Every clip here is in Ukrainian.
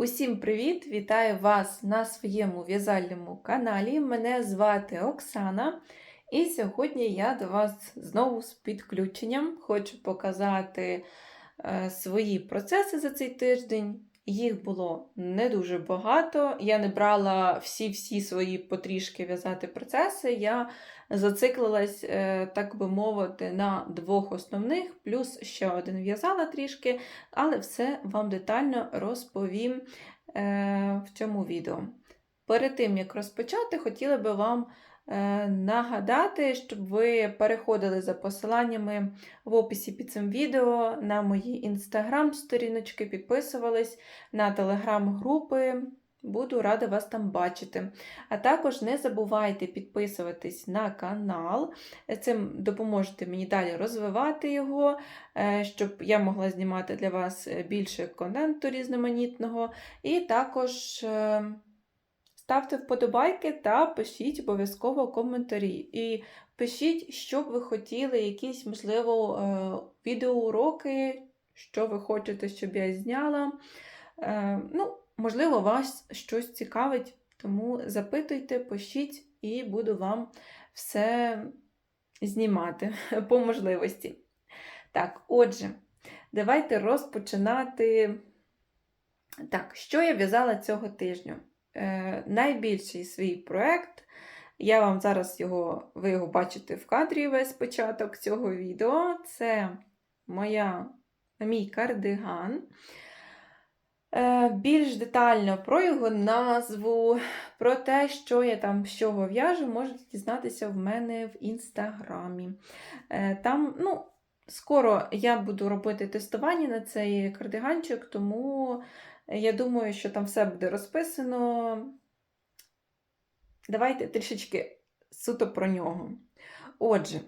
Усім привіт! Вітаю вас на своєму в'язальному каналі. Мене звати Оксана, і сьогодні я до вас знову з підключенням. Хочу показати е, свої процеси за цей тиждень. Їх було не дуже багато. Я не брала всі-всі свої потрішки в'язати процеси. Я зациклилась, е, так би мовити, на двох основних, плюс ще один в'язала трішки, але все вам детально розповім е, в цьому відео. Перед тим, як розпочати, хотіла би вам е, нагадати, щоб ви переходили за посиланнями в описі під цим відео на мої інстаграм-сторіночки, підписувались на телеграм-групи. Буду рада вас там бачити. А також не забувайте підписуватись на канал. Цим допоможете мені далі розвивати його, е, щоб я могла знімати для вас більше контенту різноманітного. І також е, ставте вподобайки та пишіть обов'язково коментарі. І пишіть, що б ви хотіли, якісь, можливо, е, відеоуроки, що ви хочете, щоб я зняла. Ну, Можливо, вас щось цікавить, тому запитуйте, пишіть, і буду вам все знімати по можливості. Так, отже, давайте розпочинати. Так, що я в'язала цього тижня? Е, Найбільший свій проєкт. Я вам зараз його, ви його бачите в кадрі весь початок цього відео. Це моя, мій кардиган. Е, більш детально про його назву, про те, що я там з чого в'яжу, можете дізнатися в мене в інстаграмі. Е, там, ну, скоро я буду робити тестування на цей кардиганчик, тому я думаю, що там все буде розписано. Давайте трішечки суто про нього. Отже,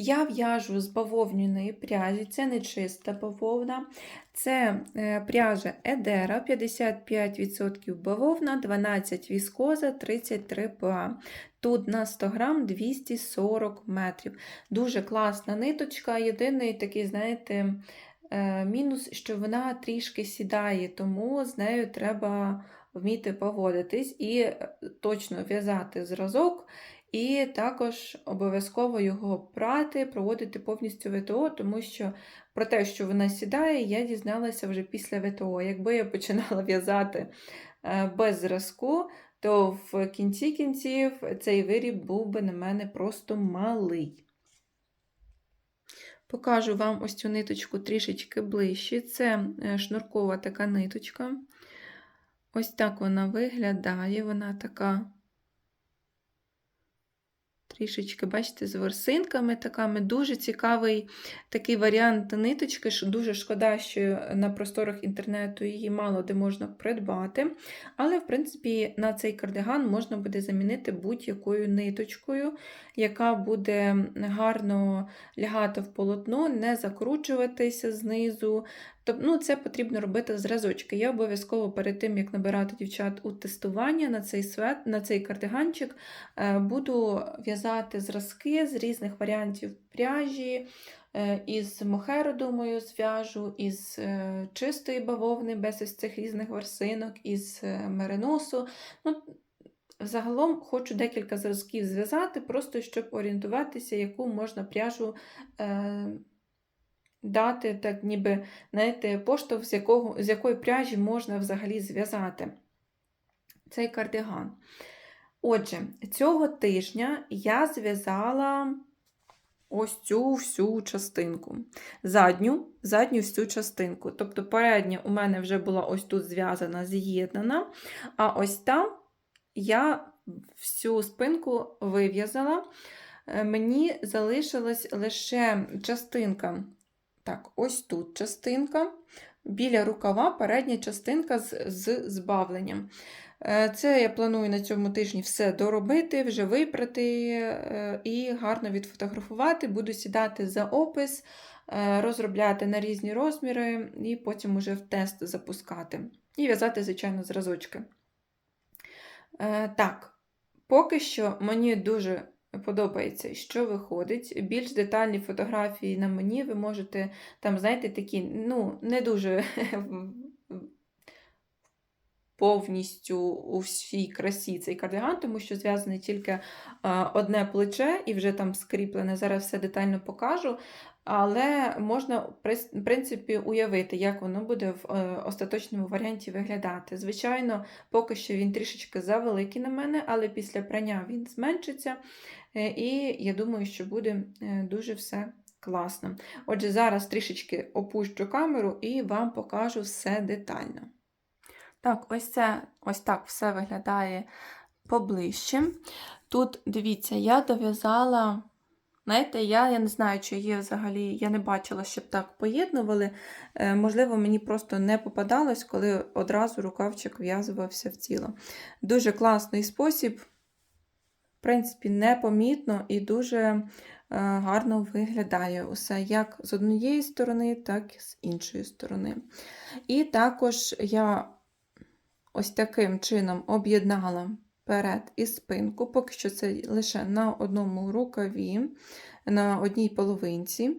я в'яжу з бавовняної пряжі, це не чиста бавовна, це е, пряжа Едера 55% бавовна, 12 віскоза, 33 ПА. Тут на 100 грам 240 метрів. Дуже класна ниточка. Єдиний такий, знаєте, е, мінус, що вона трішки сідає, тому з нею треба вміти поводитись і е, точно в'язати зразок. І також обов'язково його прати, проводити повністю ВТО, тому що про те, що вона сідає, я дізналася вже після ВТО. Якби я починала в'язати е, без зразку, то в кінці кінців цей виріб був би на мене просто малий. Покажу вам ось цю ниточку трішечки ближче. Це е, шнуркова така ниточка. Ось так вона виглядає, вона така трішечки, бачите, з ворсинками такими. Дуже цікавий такий варіант ниточки, що дуже шкода, що на просторах інтернету її мало де можна придбати. Але, в принципі, на цей кардиган можна буде замінити будь-якою ниточкою, яка буде гарно лягати в полотно, не закручуватися знизу. Тобто, ну, це потрібно робити зразочки. Я обов'язково перед тим, як набирати дівчат у тестування на цей свет, на цей кардиганчик, е, буду в'язати зразки з різних варіантів пряжі, е, із мохеру, думаю, зв'яжу, із е, чистої бавовни, без ось цих різних ворсинок, із мериносу. Ну, Загалом хочу декілька зразків зв'язати, просто щоб орієнтуватися, яку можна пряжу дати, так ніби, знаєте, поштовх, з, якого, з якої пряжі можна взагалі зв'язати цей кардиган. Отже, цього тижня я зв'язала ось цю всю частинку. Задню задню всю частинку. Тобто передня у мене вже була ось тут зв'язана, з'єднана, а ось там я всю спинку вив'язала. Е, мені залишилась лише частинка так, ось тут частинка, біля рукава передня частинка з, з збавленням. Е, це я планую на цьому тижні все доробити, вже випрати е, і гарно відфотографувати. Буду сідати за опис, е, розробляти на різні розміри, і потім уже в тест запускати. І в'язати, звичайно, зразочки. Так, поки що мені дуже подобається, що виходить. Більш детальні фотографії на мені ви можете, там, знаєте, такі, ну, не дуже повністю у всій красі цей кардиган, тому що зв'язане тільки е, одне плече і вже там скріплене. Зараз все детально покажу. Але можна, в принципі, уявити, як воно буде в е, остаточному варіанті виглядати. Звичайно, поки що він трішечки завеликий на мене, але після прання він зменшиться. Е, І я думаю, що буде дуже все класно. Отже, зараз трішечки опущу камеру і вам покажу все детально. Так, ось це ось так все виглядає поближче. Тут, дивіться, я дов'язала. Знаєте, я, я не знаю, чи є взагалі, я не бачила, щоб так поєднували. Е, можливо, мені просто не попадалось, коли одразу рукавчик в'язувався в тіло. Дуже класний спосіб, в принципі, непомітно і дуже е, гарно виглядає усе як з однієї сторони, так і з іншої сторони. І також я ось таким чином об'єднала перед і спинку, поки що це лише на одному рукаві, на одній половинці.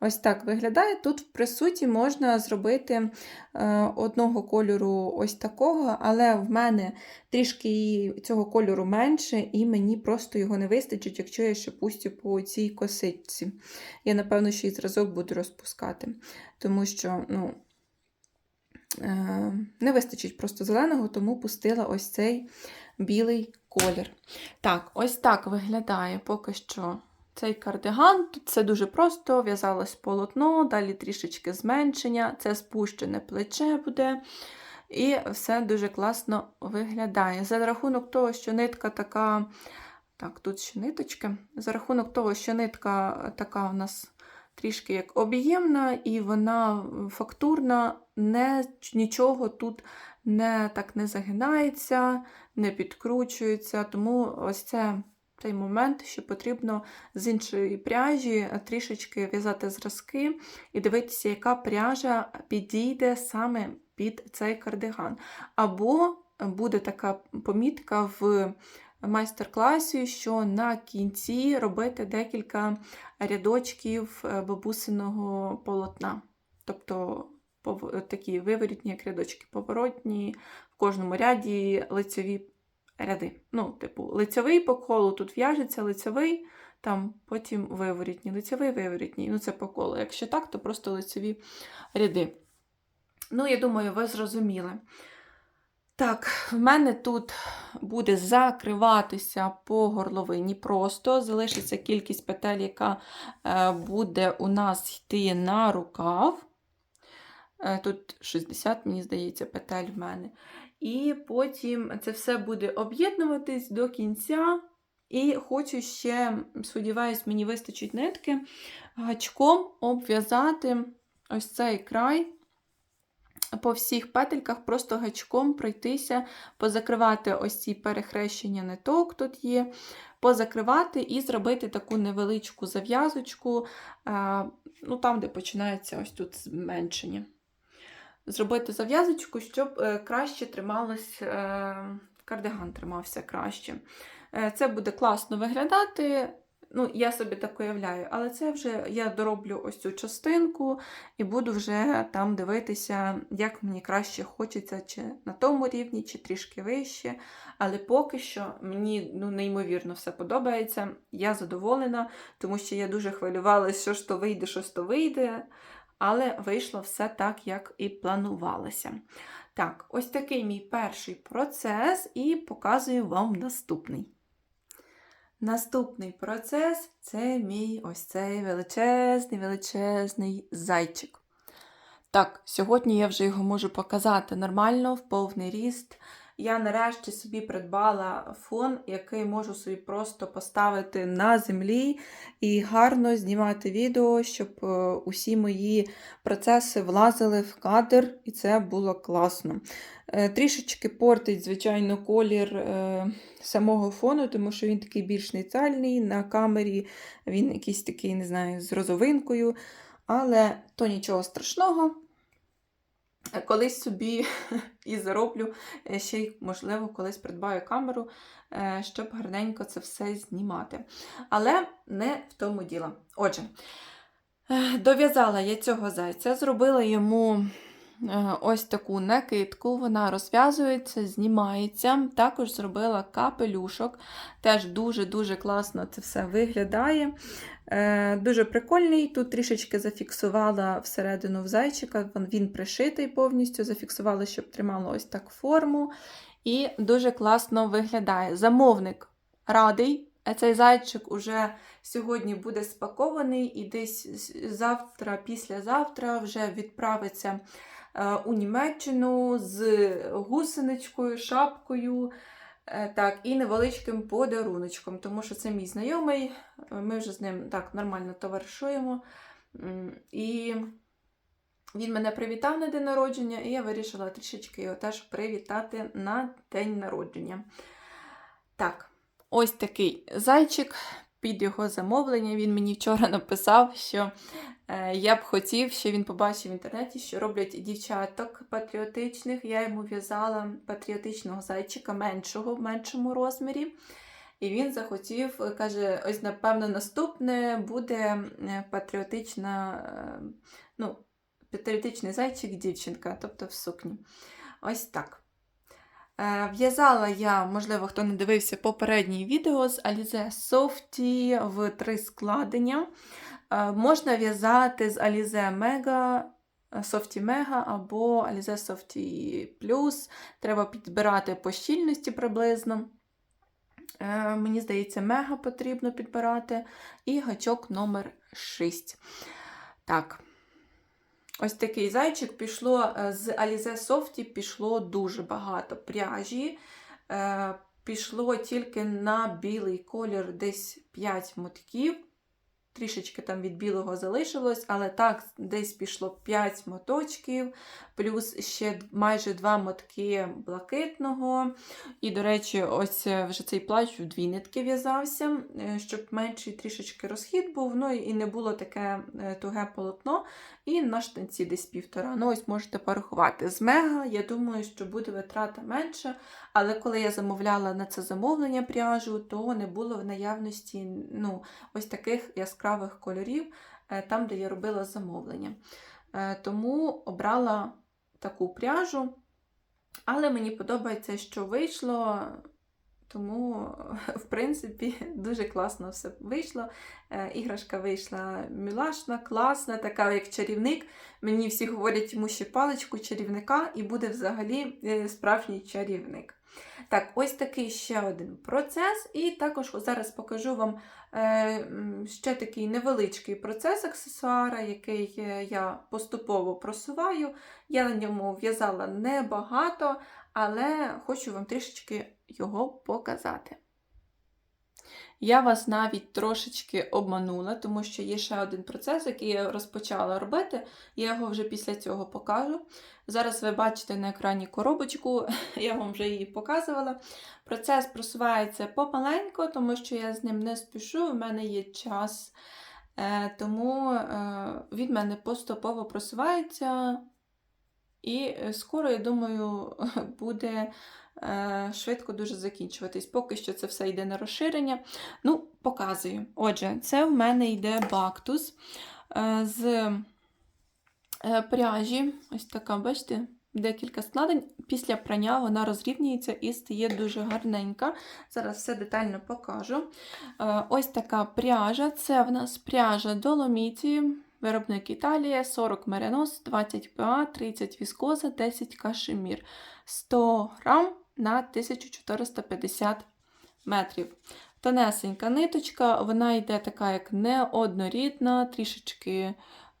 Ось так виглядає. Тут, в присуті, можна зробити е, одного кольору ось такого, але в мене трішки цього кольору менше, і мені просто його не вистачить, якщо я ще пустю по цій косичці. Я, напевно, ще й зразок буду розпускати, тому що, ну, не вистачить просто зеленого, тому пустила ось цей білий колір. Так, ось так виглядає поки що цей кардиган. Тут це дуже просто, в'язалось полотно, далі трішечки зменшення, це спущене плече буде. І все дуже класно виглядає. За рахунок того, що нитка така. Так, тут ще ниточки. За рахунок того, що нитка така у нас трішки як об'ємна, і вона фактурна, не, нічого тут не так не загинається, не підкручується. Тому ось це той момент, що потрібно з іншої пряжі трішечки в'язати зразки і дивитися, яка пряжа підійде саме під цей кардиган. Або буде така помітка в майстер-класі, що на кінці робити декілька рядочків е, бабусиного полотна. Тобто такі виворітні, рядочки поворотні, в кожному ряді лицеві ряди. Ну, типу, лицевий по колу тут в'яжеться, лицевий, там потім виворітні, лицевий, виворітній. Ну, це по колу. Якщо так, то просто лицеві ряди. Ну, я думаю, ви зрозуміли. Так, в мене тут буде закриватися по горловині просто, залишиться кількість петель, яка е, буде у нас йти на рукав. Е, Тут 60, мені здається, петель в мене. І потім це все буде об'єднуватись до кінця. І хочу ще, сподіваюсь, мені вистачить нитки, гачком обв'язати ось цей край по всіх петельках, просто гачком пройтися, позакривати ось ці перехрещення ниток тут є, позакривати і зробити таку невеличку зав'язочку, е, ну там, де починається ось тут зменшення. Зробити зав'язочку, щоб е, краще трималось, е, кардиган тримався краще. Е, Це буде класно виглядати. Ну, я собі так уявляю, але це вже я дороблю ось цю частинку і буду вже там дивитися, як мені краще хочеться, чи на тому рівні, чи трішки вище. Але поки що мені ну, неймовірно все подобається. Я задоволена, тому що я дуже хвилювалася, що ж то вийде, що ж то вийде. Але вийшло все так, як і планувалося. Так, ось такий мій перший процес, і показую вам наступний. Наступний процес це мій ось цей величезний, величезний зайчик. Так, сьогодні я вже його можу показати нормально, в повний ріст. Я нарешті собі придбала фон, який можу собі просто поставити на землі і гарно знімати відео, щоб е, усі мої процеси влазили в кадр, і це було класно. Е, Трішечки портить, звичайно, колір е, самого фону, тому що він такий більш нейтральний. На камері він якийсь такий, не знаю, з розовинкою. Але то нічого страшного. Колись собі і зароблю, е, ще й, можливо, колись придбаю камеру, е, щоб гарненько це все знімати. Але не в тому діло. Отже, е, дов'язала я цього зайця, зробила йому ось таку накидку, вона розв'язується, знімається. Також зробила капелюшок. Теж дуже-дуже класно це все виглядає. Е, Дуже прикольний. Тут трішечки зафіксувала всередину в зайчика, він- пришитий повністю, зафіксувала, щоб тримало ось так форму. І дуже класно виглядає. Замовник радий. Е, Цей зайчик уже сьогодні буде спакований і десь завтра, післязавтра вже відправиться е, у Німеччину з гусеничкою, шапкою. е, Так, і невеличким подаруночком, тому що це мій знайомий, е, ми вже з ним так нормально товаришуємо. І він мене привітав на день народження, і я вирішила трішечки його теж привітати на день народження. Так, ось такий зайчик під його замовлення. Він мені вчора написав, що е, я б хотів, що він побачив в інтернеті, що роблять дівчаток патріотичних. Я йому в'язала патріотичного зайчика меншого, в меншому розмірі. І він захотів, каже, ось, напевно, наступне буде е, патріотична, е, ну, патріотичний зайчик дівчинка, тобто в сукні. Ось так. Е, В'язала я, можливо, хто не дивився попереднє відео з Alize Softy в три складення. Е, Можна в'язати з Alize Mega, Softy Mega або Alize Softy Plus. Треба підбирати по щільності приблизно. Е, Мені здається, мега потрібно підбирати. І гачок номер 6. Так. Ось такий зайчик пішло е, з Alize Softy пішло дуже багато пряжі. Е, Пішло тільки на білий колір десь 5 мотків. Трішечки там від білого залишилось, але так, десь пішло 5 моточків, плюс ще майже 2 мотки блакитного. І, до речі, ось е, вже цей плащ в дві нитки в'язався, е, щоб менший трішечки розхід був, ну і не було таке е, туге полотно. І на штанці десь півтора. Ну, ось можете порахувати. З мега, я думаю, що буде витрата менша, але коли я замовляла на це замовлення пряжу, то не було в наявності ну, ось таких яскравих кольорів, е, там, де я робила замовлення. Е, Тому обрала таку пряжу. Але мені подобається, що вийшло, тому, в принципі, дуже класно все вийшло. Е, Іграшка вийшла мілашна, класна, така як чарівник. Мені всі говорять йому ще паличку чарівника, і буде взагалі справжній чарівник. Так, ось такий ще один процес. І також зараз покажу вам е, ще такий невеличкий процес аксесуара, який е, я поступово просуваю. Я на ньому в'язала небагато, але хочу вам трішечки його показати. Я вас навіть трошечки обманула, тому що є ще один процес, який я розпочала робити. Я його вже після цього покажу. Зараз ви бачите на екрані коробочку, я вам вже її показувала. Процес просувається помаленько, тому що я з ним не спішу, в мене є час. Е, Тому е, від мене поступово просувається. І е, скоро, я думаю, буде швидко дуже закінчуватись. Поки що це все йде на розширення. Ну, показую. Отже, це в мене йде бактус е, з е, пряжі. Ось така, бачите, декілька складень. Після прання вона розрівнюється і стає дуже гарненька. Зараз все детально покажу. Е, Ось така пряжа. Це в нас пряжа Доломіті. Виробник Італія, 40 меринос, 20 ПА, 30 віскоза, 10 кашемір. 100 грам на 1450 метрів. Тонесенька ниточка, вона йде така, як неоднорідна, трішечки,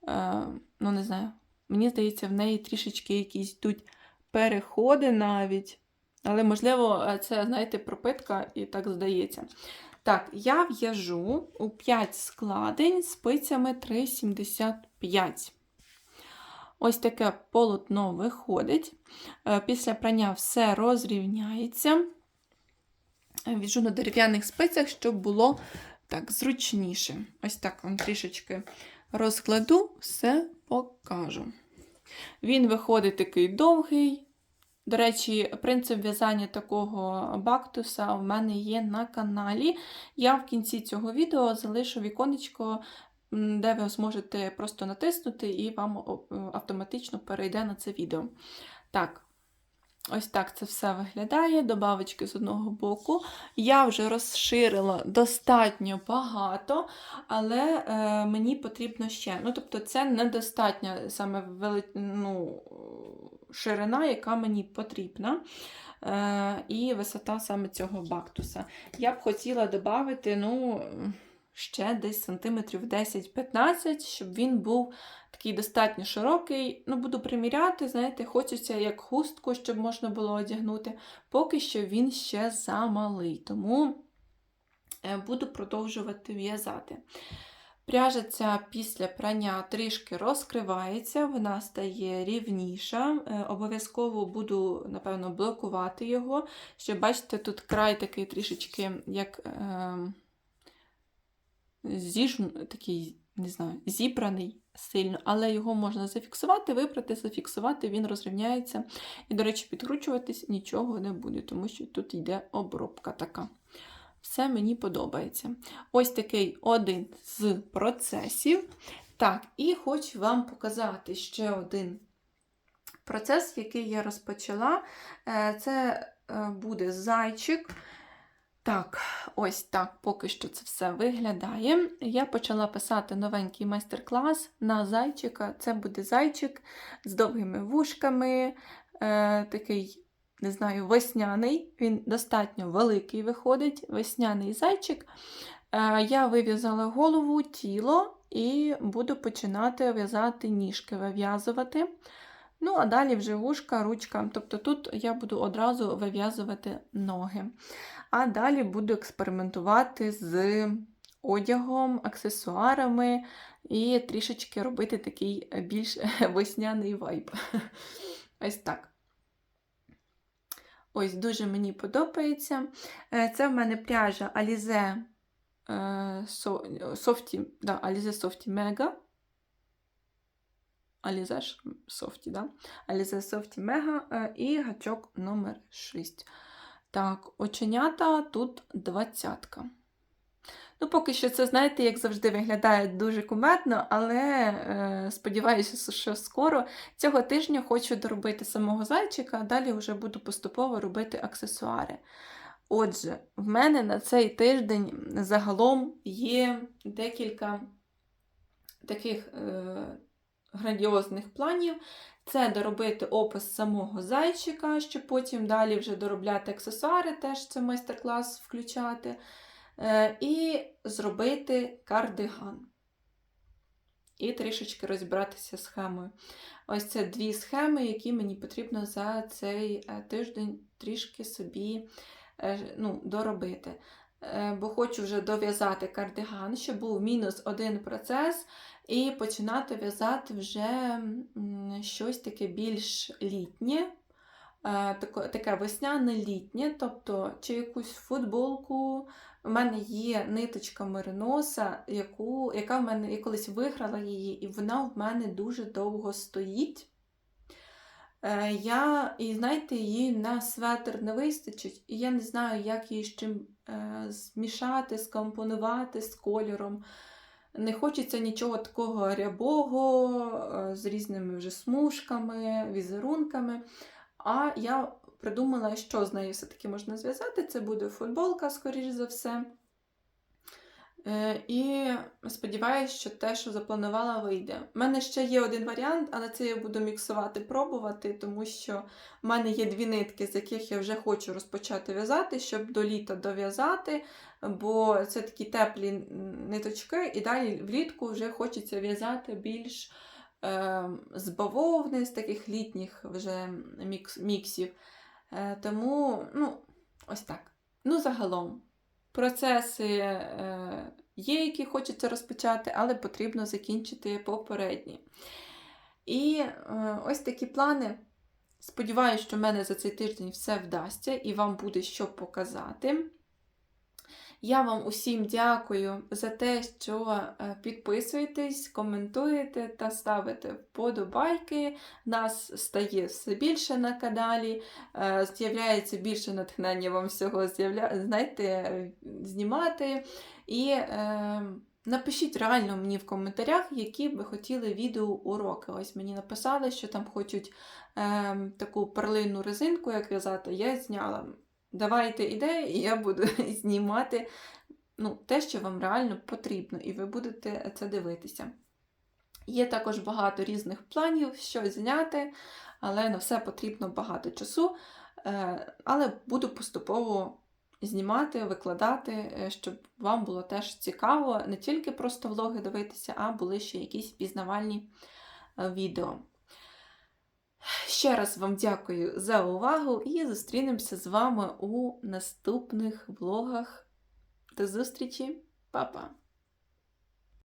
е, ну не знаю, мені здається, в неї трішечки якісь йдуть переходи навіть. Але, можливо, це, знаєте, пропитка і так здається. Так, я в'яжу у 5 складень спицями 3,75. Ось таке полотно виходить. Е, Після прання все розрівняється. Е, В'яжу на дерев'яних спицях, щоб було так зручніше. Ось так вам трішечки розкладу, все покажу. Він виходить такий довгий. До речі, принцип в'язання такого бактуса в мене є на каналі. Я в кінці цього відео залишу віконечко де ви зможете просто натиснути і вам е, автоматично перейде на це відео. Так, ось так це все виглядає. Добавочки з одного боку. Я вже розширила достатньо багато, але е, мені потрібно ще. Ну, тобто, це недостатня саме вели... ну, ширина, яка мені потрібна. Е, і висота саме цього бактуса. Я б хотіла додати, ну, ще десь сантиметрів 10-15, щоб він був такий достатньо широкий. Ну, буду приміряти, знаєте, хочеться як хустку, щоб можна було одягнути. Поки що він ще замалий, тому е, буду продовжувати в'язати. Пряжа ця після прання трішки розкривається, вона стає рівніша. Е, Обов'язково буду, напевно, блокувати його. Щоб бачите, тут край такий трішечки, як е, зіжн, такий, не знаю, зібраний сильно, але його можна зафіксувати, випрати, зафіксувати, він розрівняється. І, до речі, підкручуватись нічого не буде, тому що тут йде обробка така. Все мені подобається. Ось такий один з процесів. Так, і хочу вам показати ще один процес, який я розпочала. Е, Це е, буде зайчик. Так, ось так поки що це все виглядає. Я почала писати новенький майстер-клас на зайчика. Це буде зайчик з довгими вушками, е, такий не знаю, весняний, він достатньо великий виходить, весняний зайчик. Е, Я вив'язала голову, тіло і буду починати в'язати ніжки, вив'язувати. Ну, а далі вже вушка, ручка. Тобто тут я буду одразу вив'язувати ноги. А далі буду експериментувати з одягом, аксесуарами і трішечки робити такий більш весняний вайб. Ось так. Ось дуже мені подобається. Е, Це в мене пряжа Alize е, Softy, да, Alize Softy Mega. Ж Softy, да? Alize Softy Mega е, і гачок номер 6. Так, оченята тут двадцятка. Ну, поки що це, знаєте, як завжди виглядає дуже кумедно, але е, сподіваюся, що скоро цього тижня хочу доробити самого зайчика, а далі вже буду поступово робити аксесуари. Отже, в мене на цей тиждень загалом є декілька таких е, грандіозних планів. Це доробити опис самого зайчика, щоб потім далі вже доробляти аксесуари, теж це майстер-клас включати. Е, І зробити кардиган. І трішечки розібратися схемою. Ось це дві схеми, які мені потрібно за цей е, тиждень трішки собі е, ну, доробити. Е, Бо хочу вже дов'язати кардиган, щоб був мінус один процес, і починати в'язати вже щось таке більш літнє, е, таке, весняне літнє, тобто чи якусь футболку. У мене є ниточка мериноса, яку, яка в мене я колись виграла її, і вона в мене дуже довго стоїть. Е, я, І знаєте, її на светр не вистачить, і я не знаю, як її з чим змішати, скомпонувати з кольором. Не хочеться нічого такого рябого, е, з різними вже смужками, візерунками. А я придумала, що з нею все-таки можна зв'язати. Це буде футболка, скоріш за все. Е, І сподіваюся, що те, що запланувала, вийде. У мене ще є один варіант, але це я буду міксувати, пробувати, тому що в мене є дві нитки, з яких я вже хочу розпочати в'язати, щоб до літа дов'язати, бо це такі теплі ниточки, і далі влітку вже хочеться в'язати більш е, з бавовни, з таких літніх вже мікс, міксів. Е, тому, ну, ось так. Ну, загалом, процеси е, є, які хочеться розпочати, але потрібно закінчити попередні. І е, ось такі плани. Сподіваюся, що в мене за цей тиждень все вдасться і вам буде що показати. Я вам усім дякую за те, що е, підписуєтесь, коментуєте та ставите вподобайки. Нас стає все більше на каналі, е, з'являється більше натхнення вам всього знаєте, знімати. І е, Напишіть реально мені в коментарях, які би хотіли відеоуроки. Ось мені написали, що там хочуть е, таку перлинну резинку, як в'язати, я зняла. Давайте ідеї, і я буду знімати ну, те, що вам реально потрібно, і ви будете це дивитися. Є також багато різних планів, що зняти, але на все потрібно багато часу. Е, Але буду поступово знімати, викладати, е, щоб вам було теж цікаво не тільки просто влоги дивитися, а були ще якісь пізнавальні е, відео. Ще раз вам дякую за увагу і зустрінемося з вами у наступних влогах. До зустрічі, Па-па!